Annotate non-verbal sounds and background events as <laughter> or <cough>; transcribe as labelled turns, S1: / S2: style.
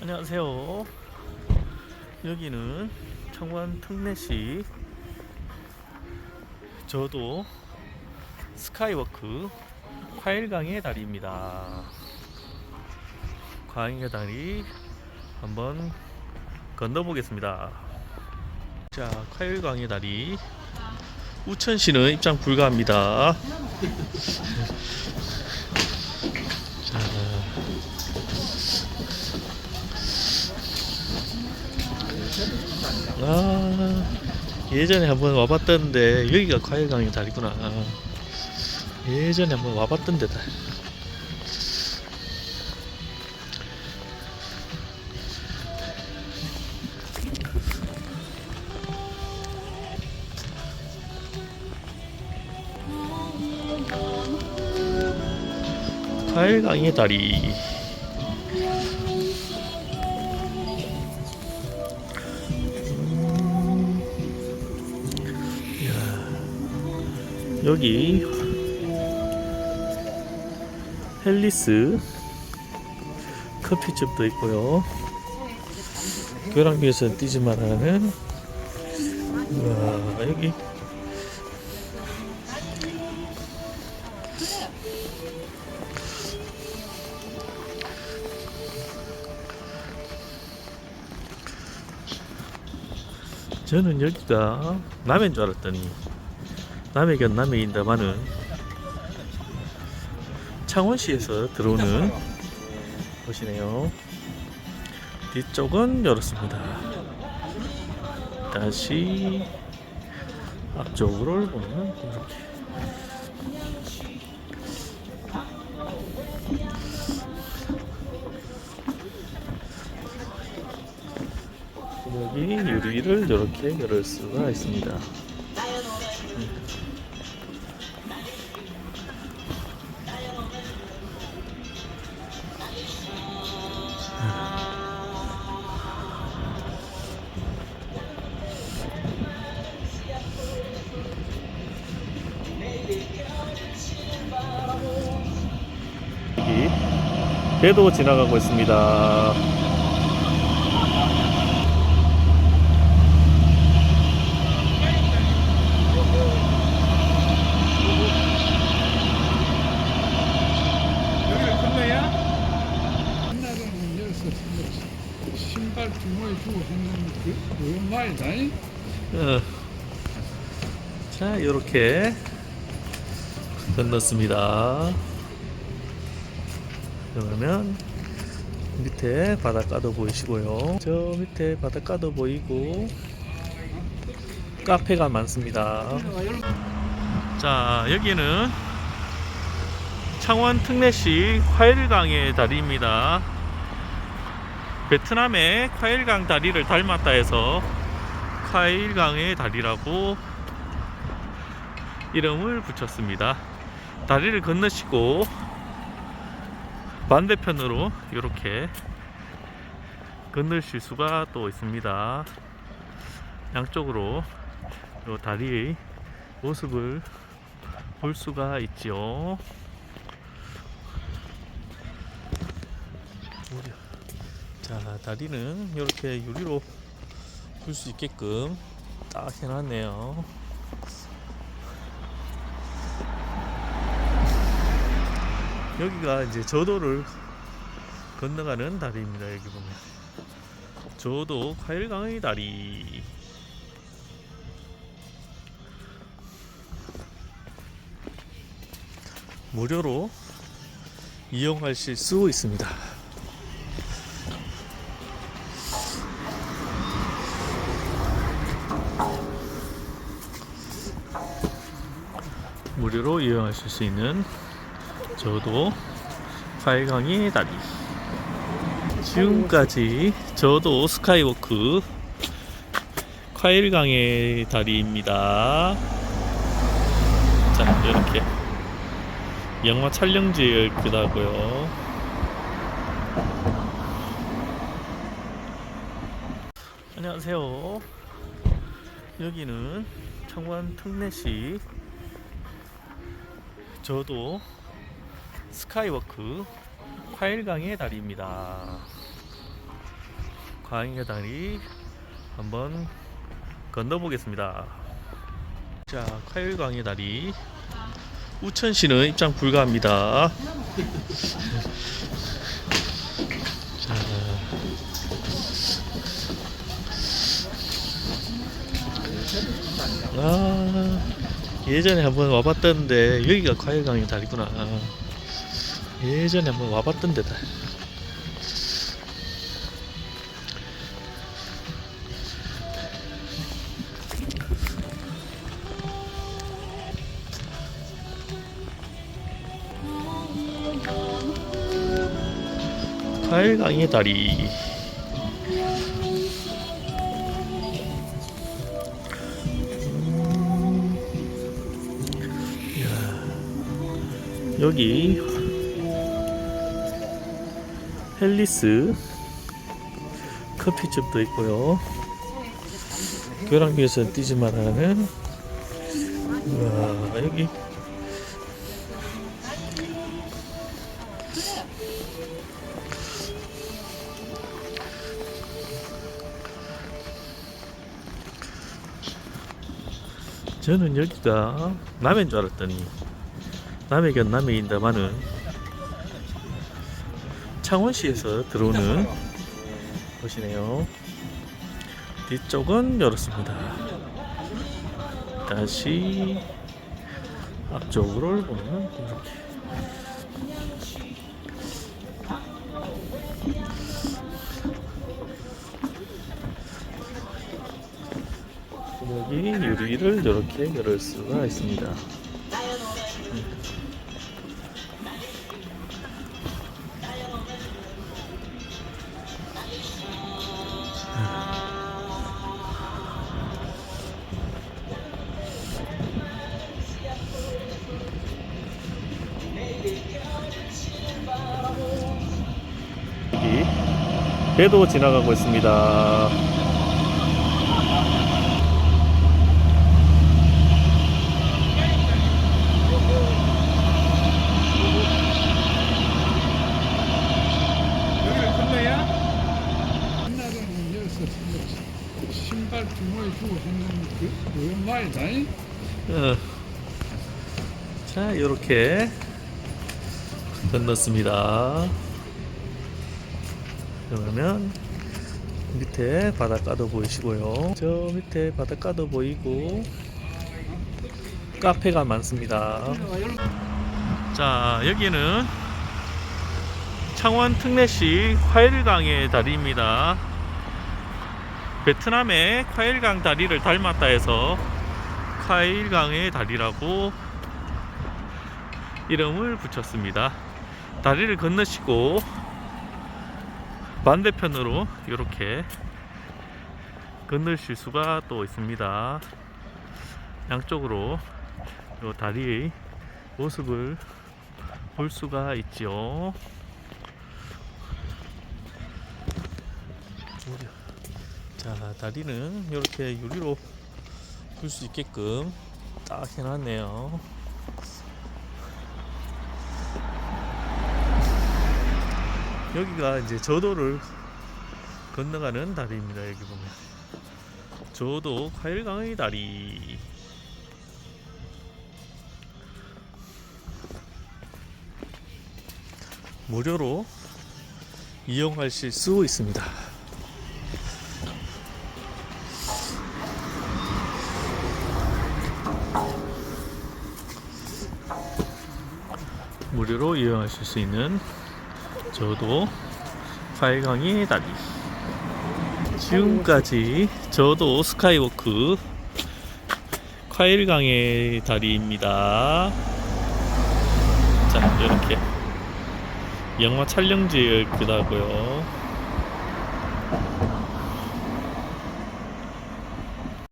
S1: 안녕하세요. 여기는 청원 특례시 저도 스카이워크 화일강의 다리입니다. 광의 다리 한번 건너보겠습니다. 자, 화일강의 다리 우천시는 입장 불가합니다. <laughs> 아 예전에 한번 와봤던데 여기가 과일강의 다리구나. 예전에 한번 와봤던 데다. 과일강의 다리 여기 헬리스 커피집도 있고요. 교량비에서 뛰지만 하는 와 여기 저는 여기가 남해인 줄 알았더니 남해견 남해인다마는 창원시에서 들어오는 곳이네요. 뒤쪽은 열었습니다. 다시 앞쪽으로 보면 이렇게 여기 유리를 이렇게 열을 수가 있습니다. 여기 배도 지나가고 있습니다.
S2: 신발 주머니 주고 했는 그, 말이다. 잉?
S1: 어. 자, 이렇게 건넜습니다. 그러면 밑에 바닷가도 보이시고요. 저 밑에 바닷가도 보이고 카페가 많습니다. 자, 여기는 창원 특례시 화일강의 다리입니다. 베트남의 화일강 다리를 닮았다 해서 카일강의 다리라고 이름을 붙였습니다. 다리를 건너시고 반대편으로 이렇게 건너실 수가 또 있습니다. 양쪽으로 요 다리의 모습을 볼 수가 있죠. 자, 다리는 이렇게 유리로 풀 수 있게끔 딱 해놨네요. 여기가 이제 저도를 건너가는 다리입니다. 여기 보면 저도 과일강의 다리. 무료로 이용하실 수 있습니다. 무료로 이용하실 수 있는 저도 과일강의 다리 지금까지 저도 스카이워크 과일강의 다리입니다. 자 이렇게 영화 촬영지이기도 하고요. 안녕하세요. 여기는 청원 특례시. 저도 스카이워크 화일강의 다리입니다. 광해 다리 한번 건너보겠습니다. 자, 화일광해 다리 우천시는 입장 불가합니다. <laughs> 자, 아, 예전에 한번 와봤던데 여기가 과일강의 다리구나. 예전에 한번 와봤던 데다. 과일강의 다리. 여기 헬리스 커피집도 있고요. 교량비에서 뛰지 말라는 와 여기 저는 여기가 남해인 줄 알았더니 남해견 남해인다마는 창원시에서 들어오는 곳이네요. 뒤쪽은 열었습니다. 다시 앞쪽으로 보면 이렇게 여기 유리를 이렇게 열을 수가 있습니다. 배도 지나가고 있습니다.
S2: 신발 주머니 주고 했는 그. 잉?
S1: 어. 자, 이렇게 건넜습니다. 그러면 밑에 바닷가도 보이시고요. 저 밑에 바닷가도 보이고 카페가 많습니다. 자, 여기는 창원 특례시 화일강의 다리입니다. 베트남의 화일강 다리를 닮았다 해서 카일강의 다리라고 이름을 붙였습니다. 다리를 건너시고 반대편으로 이렇게 건너실 수가 또 있습니다. 양쪽으로 이 다리의 모습을 볼 수가 있죠. 자, 다리는 이렇게 유리로 풀 수 있게끔 딱 해놨네요. 여기가 이제 저도를 건너가는 다리입니다. 여기 보면 저도 과일강의 다리. 무료로 이용하실 수 있습니다. 무료로 이용하실 수 있는 저도 화일강의 다리. 지금까지 저도 스카이워크 화일강의 다리입니다. 자 이렇게 영화 촬영지이기도 하고요